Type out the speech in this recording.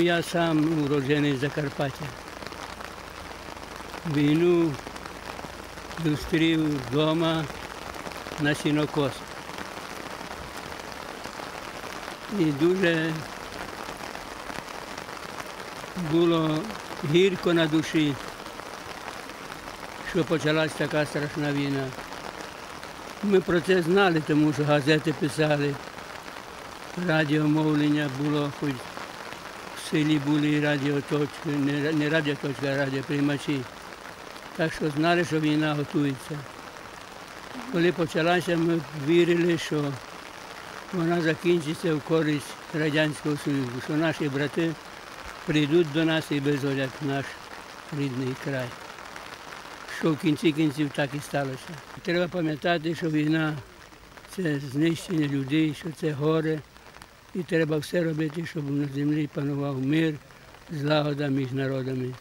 Я сам уроджений Закарпаття. Війну зустрів вдома на сінокос. І дуже було гірко на душі, що почалась така страшна війна. Ми про це знали, тому що газети писали, радіомовлення було, хоч селі були радіоточки, не, радіоточки, а радіоприймачі. Так що знали, що війна готується. Коли почалася, ми вірили, що вона закінчиться в користь Радянського Союзу, що наші брати прийдуть до нас і визволять наш рідний край. Що в кінці кінців так і сталося. Треба пам'ятати, що війна це знищення людей, що це горе. І треба все робити, щоб на землі панував мир, злагода між народами.